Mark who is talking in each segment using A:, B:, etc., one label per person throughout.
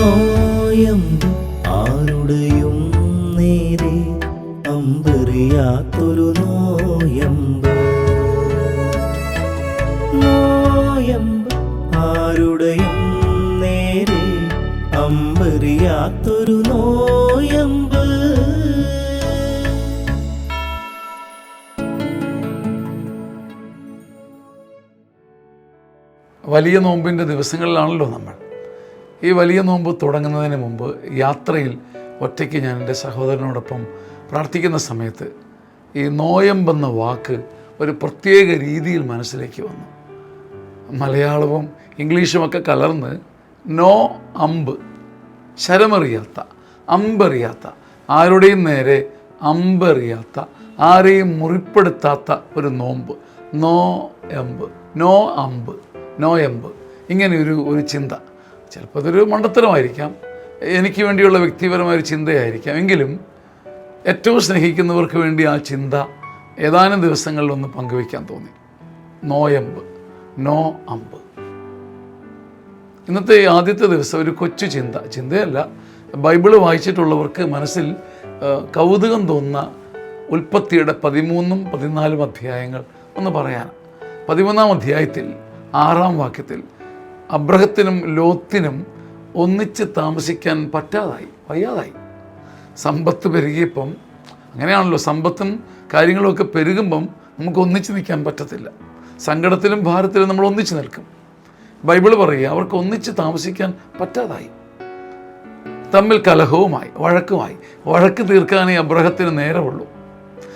A: നോയമ്പ് ആരുടെയും നേരെ അമ്പറിയാത്തൊരു നോയമ്പ് നോയമ്പ് ആരുടെയും നേരെ നോയമ്പ്
B: വലിയ നോമ്പിന്റെ ദിവസങ്ങളിലാണല്ലോ നമ്മൾ. ഈ വലിയ നോമ്പ് തുടങ്ങുന്നതിന് മുമ്പ് യാത്രയിൽ ഒറ്റയ്ക്ക് ഞാൻ എന്റെ സഹോദരനോടൊപ്പം പ്രാർത്ഥിക്കുന്ന സമയത്ത് ഈ നോയമ്പെന്ന വാക്ക് ഒരു പ്രത്യേക രീതിയിൽ മനസ്സിലേക്ക് വന്നു. മലയാളവും ഇംഗ്ലീഷുമൊക്കെ കലർന്ന് നോ അമ്പ് ശരമറിയാത്ത അമ്പറിയാത്ത ആരുടെയും നേരെ അമ്പറിയാത്ത ആരെയും മുറിപ്പെടുത്താത്ത ഒരു നോമ്പ്. നോ എമ്പ് നോ അമ്പ് നോ എമ്പ്. ഇങ്ങനെ ഒരു ഒരു ചിന്ത. ചിലപ്പോൾ അതൊരു മണ്ടത്തരമായിരിക്കാം. എനിക്ക് വേണ്ടിയുള്ള വ്യക്തിപരമായ ഒരു ചിന്തയായിരിക്കാം. എങ്കിലും ഏറ്റവും സ്നേഹിക്കുന്നവർക്ക് വേണ്ടി ആ ചിന്ത ഏതാനും ദിവസങ്ങളിലൊന്ന് പങ്കുവയ്ക്കാൻ തോന്നി. നോയമ്പ് നോ അമ്പ്. ഇന്നത്തെ ആദ്യത്തെ ദിവസം ഒരു കൊച്ചു ചിന്ത. ചിന്തയല്ല ബൈബിൾ വായിച്ചിട്ടുള്ളവർക്ക് മനസ്സിൽ കൗതുകം തോന്നുന്ന ഉൽപ്പത്തിയുടെ പതിമൂന്നും പതിനാലും അധ്യായങ്ങൾ ഒന്ന് പറയാൻ പതിമൂന്നാം അധ്യായത്തിൽ ആറാം വാക്യത്തിൽ അബ്രഹത്തിനും ലോത്തിനും ഒന്നിച്ച് താമസിക്കാൻ പറ്റാതായി വയ്യാതായി. സമ്പത്ത് പെരുകിയപ്പം അങ്ങനെയാണല്ലോ സമ്പത്തും കാര്യങ്ങളുമൊക്കെ പെരുകുമ്പം നമുക്ക് ഒന്നിച്ച് നിൽക്കാൻ പറ്റത്തില്ല. സങ്കടത്തിലും ഭാരത്തിലും നമ്മൾ ഒന്നിച്ച് നിൽക്കും. ബൈബിൾ പറയുക അവർക്ക് ഒന്നിച്ച് താമസിക്കാൻ പറ്റാതായി. തമ്മിൽ കലഹവുമായി വഴക്കുമായി. വഴക്ക് തീർക്കാനേ അബ്രഹത്തിന് നേരമുള്ളൂ.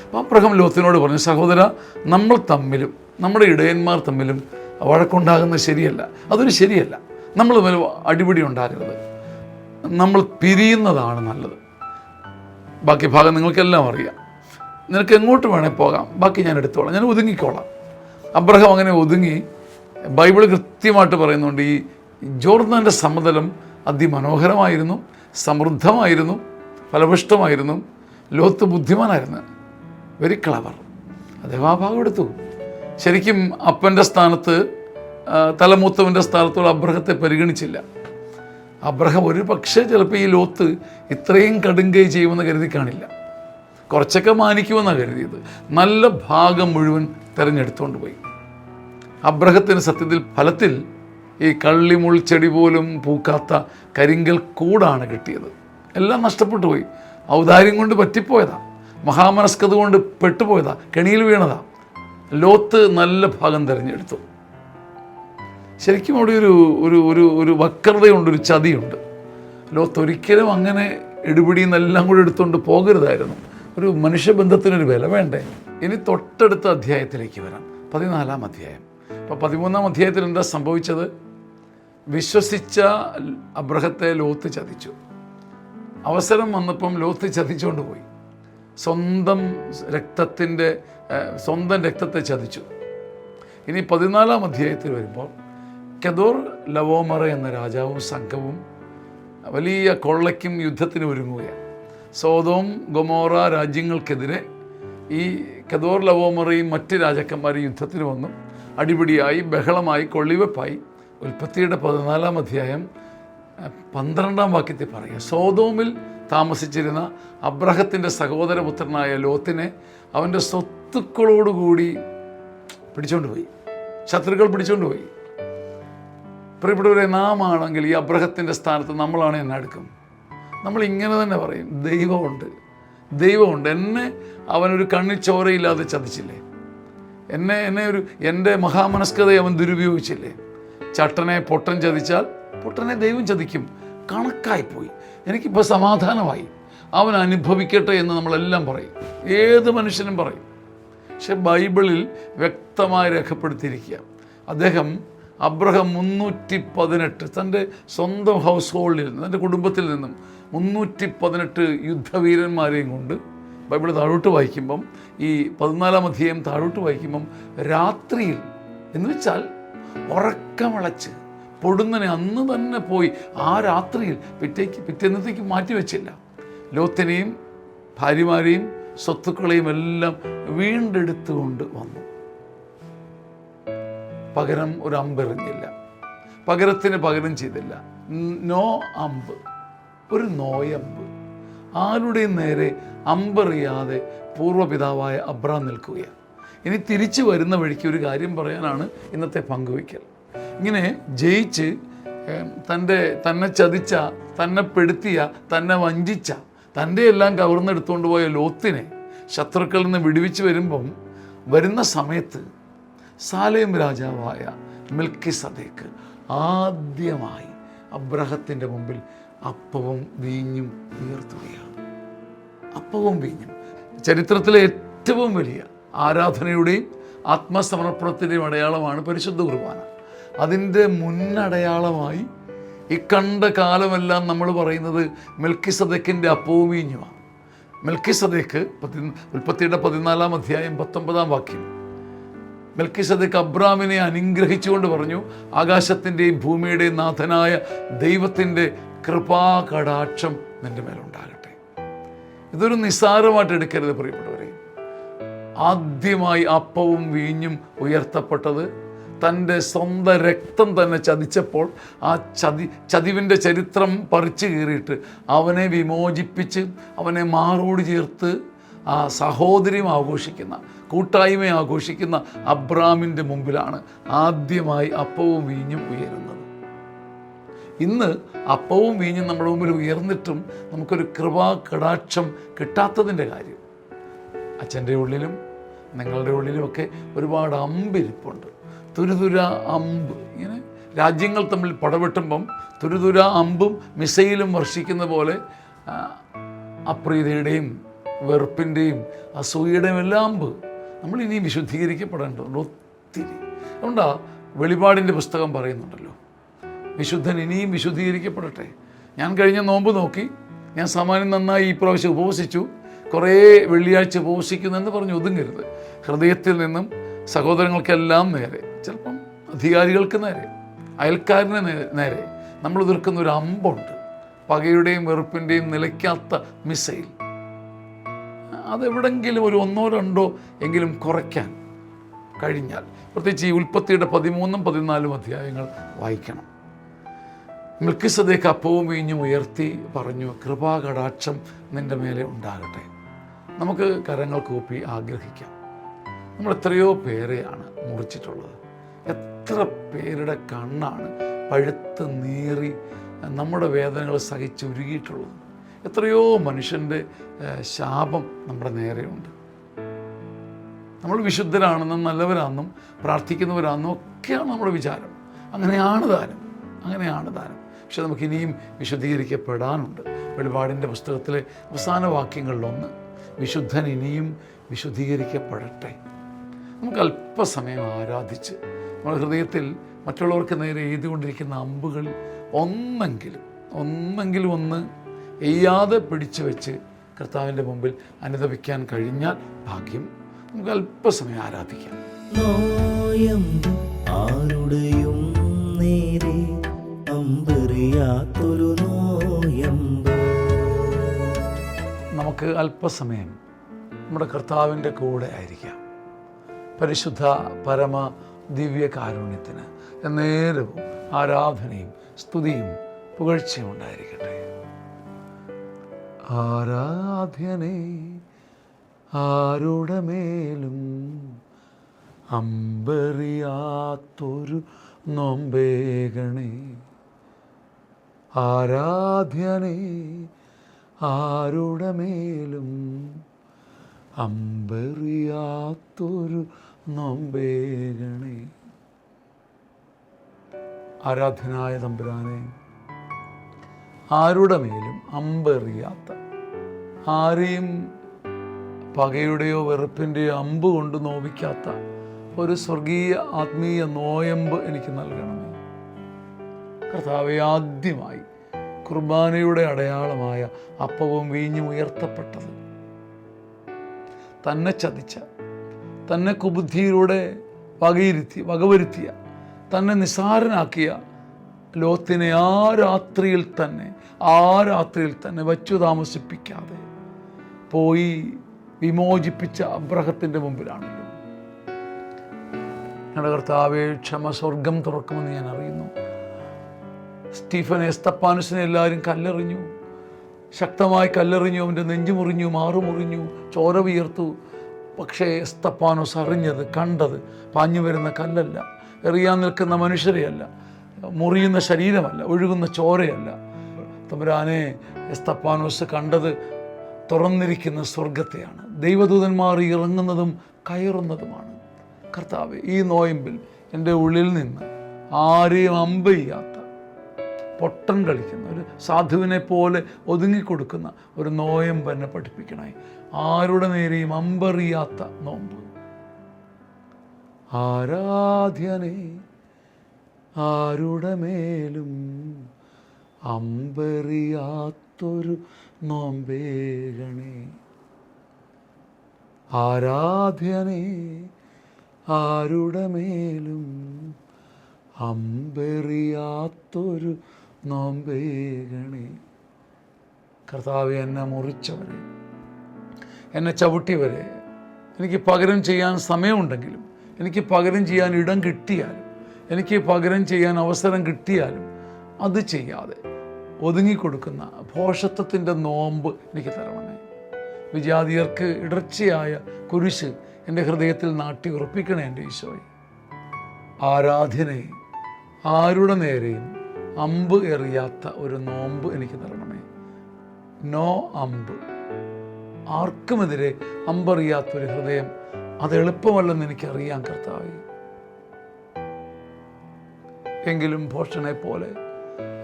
B: അപ്പോൾ അബ്രഹം ലോത്തിനോട് പറഞ്ഞു സഹോദര നമ്മൾ തമ്മിലും നമ്മുടെ ഇടയന്മാർ തമ്മിലും വഴക്കുണ്ടാകുന്നത് ശരിയല്ല. അതൊരു ശരിയല്ല. നമ്മൾ അടിപിടി ഉണ്ടാകരുത് നമ്മൾ പിരിയുന്നതാണ് നല്ലത്. ബാക്കി ഭാഗം നിങ്ങൾക്കെല്ലാം അറിയാം. നിനക്ക് എങ്ങോട്ട് വേണേൽ പോകാം. ബാക്കി ഞാൻ എടുത്തോളാം. ഞാൻ ഒതുങ്ങിക്കോളാം. അബ്രഹാം അങ്ങനെ ഒതുങ്ങി ബൈബിൾ കൃത്യമായിട്ട് പറയുന്നുണ്ട് ഈ ജോർദാന്റെ സമതലം അതിമനോഹരമായിരുന്നു സമൃദ്ധമായിരുന്നു ഫലപുഷ്ടമായിരുന്നു ലോത്ത് ബുദ്ധിമാനായിരുന്നു. വെരി ക്ലവർ അദ്ദേഹം ആ ഭാഗം എടുത്തു. ശരിക്കും അപ്പന്റെ സ്ഥാനത്ത് തലമൂത്തവന്റെ സ്ഥാനത്തോട് അബ്രഹത്തെ പരിഗണിച്ചില്ല. അബ്രഹം ഒരു പക്ഷേ ചിലപ്പോൾ ഈ ലോത്ത് ഇത്രയും കടുങ്കൈ ചെയ്യുമെന്ന് കരുതി കാണില്ല. കുറച്ചൊക്കെ മാനിക്കുമെന്നാണ് കരുതിയത്. നല്ല ഭാഗം മുഴുവൻ തിരഞ്ഞെടുത്തുകൊണ്ട് പോയി. അബ്രഹത്തിന് സത്യത്തിൽ ഫലത്തിൽ ഈ കള്ളിമുൾ ചെടി പോലും പൂക്കാത്ത കരിങ്കൽ കൂടാണ് കിട്ടിയത്. എല്ലാം നഷ്ടപ്പെട്ടു പോയി. ഔദാര്യം കൊണ്ട് പറ്റിപ്പോയതാ. മഹാമനസ്കത കൊണ്ട് പെട്ടുപോയതാ. കെണിയിൽ വീണതാ. ലോത്ത് നല്ല ഭാഗം തിരഞ്ഞെടുത്തു. ശരിക്കും അവിടെ ഒരു ഒരു ഒരു ഒരു വക്രതയുണ്ട് ഒരു ചതിയുണ്ട്. ലോത്ത് ഒരിക്കലും അങ്ങനെ എടുപിടിയിൽ നിന്നെല്ലാം കൂടെ എടുത്തുകൊണ്ട് പോകരുതായിരുന്നു. ഒരു മനുഷ്യബന്ധത്തിനൊരു വില വേണ്ടേ? ഇനി തൊട്ടടുത്ത അധ്യായത്തിലേക്ക് വരാം. പതിനാലാം അധ്യായം. അപ്പോൾ പതിമൂന്നാം അധ്യായത്തിൽ എന്താ സംഭവിച്ചത്? വിശ്വസിച്ച അബ്രഹത്തെ ലോത്ത് ചതിച്ചു. അവസരം വന്നപ്പം ലോത്ത് ചതിച്ചുകൊണ്ട് പോയി. സ്വന്തം രക്തത്തിന്റെ സ്വന്തം രക്തത്തെ ചതിച്ചു. ഇനി പതിനാലാം അധ്യായത്തിൽ വരുമ്പോൾ കെദോർ ലവോമറ എന്ന രാജാവും സംഘവും വലിയ കൊള്ളയ്ക്കും യുദ്ധത്തിന് ഒരുങ്ങുകയാണ്. സോതോം ഗൊമോറ രാജ്യങ്ങൾക്കെതിരെ ഈ കെദോർ ലവോമറയും മറ്റ് രാജാക്കന്മാരും യുദ്ധത്തിന് വന്നു. അടിപിടിയായി ബഹളമായി കൊള്ളിവെപ്പായി. ഉൽപ്പത്തിയുടെ പതിനാലാം അധ്യായം പന്ത്രണ്ടാം വാക്യത്തിൽ പറയുക സോതോമിൽ താമസിച്ചിരുന്ന അബ്രഹത്തിന്റെ സഹോദരപുത്രനായ ലോത്തിനെ അവന്റെ സ്വത്തുക്കളോടുകൂടി പിടിച്ചോണ്ട് പോയി. ശത്രുക്കൾ പിടിച്ചോണ്ട് പോയി. പ്രിയപ്പെട്ടവരെ നാം ആണെങ്കിൽ ഈ അബ്രഹത്തിന്റെ സ്ഥാനത്ത് നമ്മളാണ് എന്നെ എടുക്കും നമ്മൾ ഇങ്ങനെ തന്നെ പറയും ദൈവമുണ്ട് ദൈവമുണ്ട്. എന്നെ അവനൊരു കണ്ണിൽ ചോരയില്ലാതെ ചതിച്ചില്ലേ? എന്നെ എന്നെ ഒരു എന്റെ മഹാമനസ്കതയെ അവൻ ദുരുപയോഗിച്ചില്ലേ? ചട്ടനെ പൊട്ടൻ ചതിച്ചാൽ പൊട്ടനെ ദൈവം ചതിക്കും. കണക്കായിപ്പോയി. എനിക്കിപ്പോൾ സമാധാനമായി. അവൻ അനുഭവിക്കട്ടെ എന്ന് നമ്മളെല്ലാം പറയും. ഏത് മനുഷ്യനും പറയും. പക്ഷെ ബൈബിളിൽ വ്യക്തമായി രേഖപ്പെടുത്തിയിരിക്കുക. അദ്ദേഹം അബ്രഹം മുന്നൂറ്റി പതിനെട്ട് തന്റെ സ്വന്തം ഹൗസ് ഹോൾഡിൽ നിന്ന് തന്റെ കുടുംബത്തിൽ നിന്നും മുന്നൂറ്റി പതിനെട്ട് യുദ്ധവീരന്മാരെയും കൊണ്ട് ബൈബിൾ താഴോട്ട് വായിക്കുമ്പം ഈ പതിനാലാം അധ്യായം താഴോട്ട് വായിക്കുമ്പം രാത്രിയിൽ എന്ന് വെച്ചാൽ ഉറക്കമിളച്ച് പൊടുന്നനെ അന്ന് തന്നെ പോയി ആ രാത്രിയിൽ പിറ്റേക്ക് പിറ്റേന്നത്തേക്ക് മാറ്റിവെച്ചില്ല. ലോത്തിനെയും ഭാര്യമാരെയും സ്വത്തുക്കളെയും എല്ലാം വീണ്ടെടുത്തുകൊണ്ട് വന്നു. പകരം ഒരു അമ്പെറിഞ്ഞില്ല പകരത്തിന് പകരം ചെയ്തില്ല. നോ അമ്പ്. ഒരു നോയമ്പ് ആരുടെയും നേരെ അമ്പെറിയാതെ പൂർവപിതാവായ അബ്രാം നിൽക്കുകയാണ്. ഇനി തിരിച്ചു വരുന്ന വഴിക്ക് ഒരു കാര്യം പറയാനാണ് ഇന്നത്തെ പങ്കുവയ്ക്കൽ. ഇങ്ങനെ ജയിച്ച് തന്റെ തന്നെ ചതിച്ച തന്നെ പെടുത്തിയ തന്നെ വഞ്ചിച്ച തന്റെ എല്ലാം കവർന്നെടുത്തുകൊണ്ട് പോയ ലോത്തിനെ ശത്രുക്കളിൽ നിന്ന് വിടുവിച്ച് വരുമ്പം വരുന്ന സമയത്ത് സാലേം രാജാവായ മിൽക്കി സദേക്ക് ആദ്യമായി അബ്രഹത്തിന്റെ മുമ്പിൽ അപ്പവും വീഞ്ഞും ഉയർത്തുകയാണ്. അപ്പവും വീഞ്ഞും. ചരിത്രത്തിലെ ഏറ്റവും വലിയ ആരാധനയുടെയും ആത്മസമർപ്പണത്തിന്റെയും അടയാളമാണ് പരിശുദ്ധ കുർബാന. അതിന്റെ മുന്നടയാളമായി ഈ കണ്ട കാലമെല്ലാം നമ്മൾ പറയുന്നത് മെൽക്കി സദക്കിന്റെ അപ്പോവീഞ്ഞുമാണ് മെൽക്കി സദേക്ക് പതി ഉൽപ്പത്തിയുടെ പതിനാലാം അധ്യായം പത്തൊമ്പതാം വാക്യം. മെൽക്കിസദക്ക് അബ്രാമിനെ അനുഗ്രഹിച്ചുകൊണ്ട് പറഞ്ഞു ആകാശത്തിന്റെയും ഭൂമിയുടെയും നാഥനായ ദൈവത്തിന്റെ കൃപാകടാക്ഷം നിന്റെ മേലുണ്ടാകട്ടെ. ഇതൊരു നിസ്സാരമായിട്ട് എടുക്കരുത് പ്രിയപ്പെട്ടവരെ. ആദ്യമായി അപ്പവും വീഞ്ഞും ഉയർത്തപ്പെട്ടത് തന്റെ സ്വന്തം രക്തം തന്നെ ചതിച്ചപ്പോൾ ആ ചതി ചതിവിന്റെ ചരിത്രം പറിച്ചു കീറിയിട്ട് അവനെ വിമോചിപ്പിച്ച് അവനെ മാറോട് ചേർത്ത് ആ സഹോദരിയും ആഘോഷിക്കുന്ന കൂട്ടായ്മ ആഘോഷിക്കുന്ന അബ്രാമിന്റെ മുമ്പിലാണ് ആദ്യമായി അപ്പവും വീഞ്ഞും ഉയരുന്നത്. ഇന്ന് അപ്പവും വീഞ്ഞും നമ്മുടെ മുമ്പിൽ ഉയർന്നിട്ടും നമുക്കൊരു കൃപാ കടാക്ഷം കിട്ടാത്തതിന്റെ കാര്യം. അച്ഛന്റെ ഉള്ളിലും നിങ്ങളുടെ ഉള്ളിലുമൊക്കെ ഒരുപാട് അമ്പിരിപ്പുണ്ട് തുരുതുര അമ്പ്. ഇങ്ങനെ രാജ്യങ്ങൾ തമ്മിൽ പടവെട്ടുമ്പം തുരുതുര അമ്പും മിസൈലും വർഷിക്കുന്ന പോലെ അപ്രീതിയുടെയും വെറുപ്പിന്റെയും അസൂയയുടെയും എല്ലാം അമ്പ്. നമ്മൾ ഇനിയും വിശുദ്ധീകരിക്കപ്പെടേണ്ടതുണ്ട് ഒത്തിരി. അതുകൊണ്ടാ വെളിപാടിന്റെ പുസ്തകം പറയുന്നുണ്ടല്ലോ വിശുദ്ധൻ ഇനിയും വിശുദ്ധീകരിക്കപ്പെടട്ടെ. ഞാൻ കഴിഞ്ഞ നോമ്പ് നോക്കി ഞാൻ സാമാന്യം നന്നായി ഈ പ്രാവശ്യം ഉപവസിച്ചു കുറേ വെള്ളിയാഴ്ച ഉപവസിക്കുന്നെന്ന് പറഞ്ഞ് ഒതുങ്ങരുത്. ഹൃദയത്തിൽ നിന്നും സഹോദരങ്ങൾക്കെല്ലാം നേരെ. അധികാരികൾക്ക് നേരെ അയൽക്കാരന് നേരെ നമ്മൾ എതിർക്കുന്ന ഒരു അമ്പുണ്ട്. പകയുടെയും വെറുപ്പിന്റെയും നിലയ്ക്കാത്ത മിസൈൽ. അതെവിടെങ്കിലും ഒരു ഒന്നോ രണ്ടോ എങ്കിലും കുറയ്ക്കാൻ കഴിഞ്ഞാൽ പ്രത്യേകിച്ച് ഈ ഉൽപ്പത്തിയുടെ പതിമൂന്നും പതിനാലും അധ്യായങ്ങൾ വായിക്കണം. മിൽക്കിസതേക്ക് അപ്പവും വീഞ്ഞും ഉയർത്തി പറഞ്ഞു കൃപാകടാക്ഷം നിന്റെ മേലെ ഉണ്ടാകട്ടെ. നമുക്ക് കരങ്ങൾ കൂപ്പി ആഗ്രഹിക്കാം. നമ്മൾ എത്രയോ പേരെയാണ് മുറിച്ചിട്ടുള്ളത്. എത്ര പേരുടെ കണ്ണാണ് പഴുത്ത് നീറി നമ്മുടെ വേദനകൾ സഹിച്ചുരുകിയിട്ടുള്ളത് എത്രയോ മനുഷ്യന്റെ ശാപം നമ്മുടെ നേരെയുണ്ട്. നമ്മൾ വിശുദ്ധരാണെന്നും നല്ലവരാണെന്നും പ്രാർത്ഥിക്കുന്നവരാണെന്നും ഒക്കെയാണ് നമ്മുടെ വിചാരം. അങ്ങനെയാണ് താനും അങ്ങനെയാണ് താനും പക്ഷെ നമുക്ക് ഇനിയും വിശുദ്ധീകരിക്കപ്പെടാനുണ്ട്. വെളിപാടിന്റെ പുസ്തകത്തിലെ അവസാന വാക്യങ്ങളിലൊന്ന് വിശുദ്ധൻ ഇനിയും വിശുദ്ധീകരിക്കപ്പെടട്ടെ. നമുക്ക് അല്പസമയം ആരാധിച്ച് നമ്മുടെ ഹൃദയത്തിൽ മറ്റുള്ളവർക്ക് നേരെ എഴുതിക്കൊണ്ടിരിക്കുന്ന അമ്പുകൾ ഒന്നെങ്കിലും ഒന്നെങ്കിലും ഒന്ന് എയ്യാതെ പിടിച്ചു വെച്ച് കർത്താവിന്റെ മുമ്പിൽ അനുദപിക്കാൻ കഴിഞ്ഞാൽ ഭാഗ്യം. നമുക്ക് അല്പസമയം ആരാധിക്കാം.
A: നോയമ്പ് ആരുടെയും നേരെ അമ്പറിയാത്തൊരു നോയമ്പ്
B: നമുക്ക് അല്പസമയം നമ്മുടെ കർത്താവിന്റെ കൂടെ ആയിരിക്കാം. പരിശുദ്ധ പരമ ദിവ്യ കാരുണ്യത്തിന് നേരവും ആരാധനയും സ്തുതിയും പുകഴ്ചയും ഉണ്ടായിരിക്കട്ടെ. ആരാധ്യനേ ആരുടമേലും അമ്പറിയാത്തൊരു നൊമ്പേകണേ. ആരാധ്യനേ ആരുടെ മേലും അമ്പറിയാത്തൊരു നൊമ്പേകണേ ആരാധനായ തമ്പുരാനെ ആരുടെ മേലും അമ്പെറിയാത്ത ആരെയും പകയുടെയോ വെറുപ്പിന്റെയോ അമ്പ് കൊണ്ട് നോവിക്കാത്ത ഒരു സ്വർഗീയ ആത്മീയ നോയമ്പ് എനിക്ക് നൽകണമേ. കർത്താവെ ആദ്യമായി കുർബാനയുടെ അടയാളമായ അപ്പവും വീഞ്ഞും ഉയർത്തപ്പെട്ടത്. തന്നെ ചതിച്ച തന്നെ കുബുദ്ധിയിലൂടെ വകയിരുത്തി വകവരുത്തിയ തന്നെ നിസാരനാക്കിയ ലോത്തിനെ ആ രാത്രിയിൽ തന്നെ ആ രാത്രിയിൽ തന്നെ വച്ചു താമസിപ്പിക്കാതെ പോയി വിമോചിപ്പിച്ച അബ്രഹത്തിന്റെ മുമ്പിലാണല്ലോ. ഞങ്ങളുടെ കർത്താവെ ക്ഷമ സ്വർഗം തുറക്കുമെന്ന് ഞാൻ അറിയുന്നു. സ്റ്റീഫൻ എസ്തപ്പാനുസിനെ എല്ലാവരും കല്ലെറിഞ്ഞു. ശക്തമായി കല്ലെറിഞ്ഞു അവന്റെ നെഞ്ചു മുറിഞ്ഞു മാറുമുറിഞ്ഞു ചോര വിയർത്തു. പക്ഷേ എസ്തപ്പാനോസ് അറിഞ്ഞത് കണ്ടത് പാഞ്ഞു വരുന്ന കല്ലല്ല എറിയാൻ നിൽക്കുന്ന മനുഷ്യരെയല്ല മുറിയുന്ന ശരീരമല്ല ഒഴുകുന്ന ചോരയല്ല. തമ്പുരാനെ എസ്തപ്പാനോസ് കണ്ടത് തുറന്നിരിക്കുന്ന സ്വർഗത്തെയാണ് ദൈവദൂതന്മാർ ഇറങ്ങുന്നതും കയറുന്നതുമാണ്. കർത്താവ് ഈ നോയമ്പിൽ എന്റെ ഉള്ളിൽ നിന്ന് ആരെയും അമ്പ പൊട്ടൻ കളിക്കുന്ന ഒരു സാധുവിനെ പോലെ ഒതുങ്ങിക്കൊടുക്കുന്ന ഒരു നോയമ്പ് എന്നെ പഠിപ്പിക്കണേ. ആരുടെ നേരെയും അമ്പറിയാത്ത നോമ്പ്. ആരാധ്യനെ ആരുടെ മേലും അമ്പറിയാത്തൊരു നോമ്പേകണേ. ആരാധ്യനെ ആരുടെ മേലും അമ്പെറിയാത്തൊരു നോമ്പേകണേ കർത്താവ് എന്നെ മുറിച്ചവരെ എന്നെ ചവിട്ടിയവരെ എനിക്ക് പകരം ചെയ്യാൻ സമയമുണ്ടെങ്കിലും എനിക്ക് പകരം ചെയ്യാൻ ഇടം കിട്ടിയാലും എനിക്ക് പകരം ചെയ്യാൻ അവസരം കിട്ടിയാലും അത് ചെയ്യാതെ ഒതുങ്ങിക്കൊടുക്കുന്ന ഭോഷത്വത്തിന്റെ നോമ്പ് എനിക്ക് തരണമേ. വിജാതിയർക്ക് ഇടർച്ചയായ കുരിശ് എന്റെ ഹൃദയത്തിൽ നാട്ടി ഉറപ്പിക്കണേ എന്റെ ഈശോയെ. ആരാധനയും ആരുടെ നേരെയും അമ്പ് എറിയാത്ത ഒരു നോമ്പ് എനിക്ക് തരണമേ. നോ അമ്പ്. ആർക്കുമെതിരെ അമ്പറിയാത്തൊരു ഹൃദയം അത് എളുപ്പമല്ലെന്ന് എനിക്കറിയാം കർത്താവേ. എങ്കിലും ഭോഷനെ പോലെ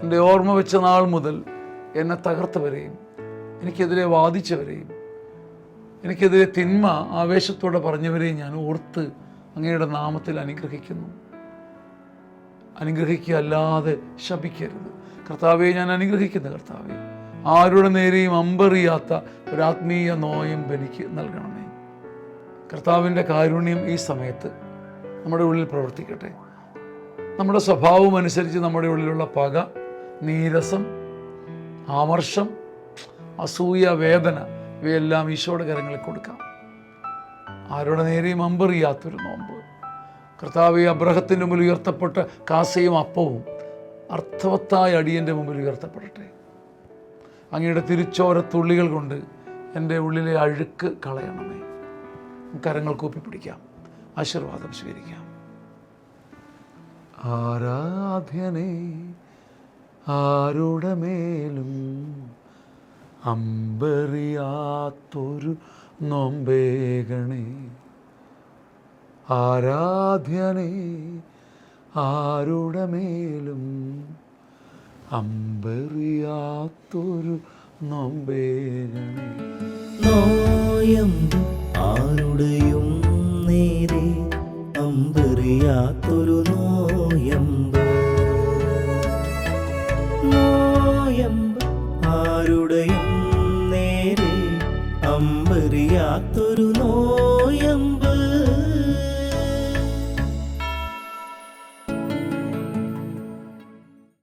B: എന്റെ ഓർമ്മ വെച്ച നാൾ മുതൽ എന്നെ തകർത്തവരെയും എനിക്കെതിരെ വാദിച്ചവരെയും എനിക്കെതിരെ തിന്മ ആവേശത്തോടെ പറഞ്ഞവരെയും ഞാൻ ഓർത്ത് അങ്ങയുടെ നാമത്തിൽ അനുഗ്രഹിക്കുന്നു. അനുഗ്രഹിക്കുക അല്ലാതെ ശപിക്കരുത്. കർത്താവെ ഞാൻ അനുഗ്രഹിക്കുന്ന കർത്താവെ ആരുടെ നേരെയും അമ്പറിയാത്ത ഒരാത്മീയ നോയും എനിക്ക് നൽകണമേ. കർത്താവിന്റെ കാരുണ്യം ഈ സമയത്ത് നമ്മുടെ ഉള്ളിൽ പ്രവർത്തിക്കട്ടെ. നമ്മുടെ സ്വഭാവം അനുസരിച്ച് നമ്മുടെ ഉള്ളിലുള്ള പക നീരസം ആമർഷം അസൂയ വേദന ഇവയെല്ലാം ഈശോയുടെ കരങ്ങളിൽ കൊടുക്കാം. ആരുടെ നേരെയും അമ്പറിയാത്തൊരു നോമ്പ്. കർത്താവ് അബ്രഹത്തിന്റെ മുമ്പിൽ ഉയർത്തപ്പെട്ട കാസയും അപ്പവും അർത്ഥവത്തായ അടിയന്റെ മുമ്പിൽ ഉയർത്തപ്പെടട്ടെ. അങ്ങയുടെ തിരിച്ചോര തുള്ളികൾ കൊണ്ട് എന്റെ ഉള്ളിലെ അഴുക്ക് കളയണമേ. കരങ്ങൾ കൂപ്പിപ്പിടിക്കാം. ആശീർവാദം സ്വീകരിക്കാം. ആരാധ്യനെ ആരുടെ മേലും അമ്പറിയാത്തൊരു നോമ്പേകണേ. ആരാധ്യനെ ആരുടമേലും അമ്പറിയാത്തൊരു നോമ്പേകണേ
A: നോയമ്പ്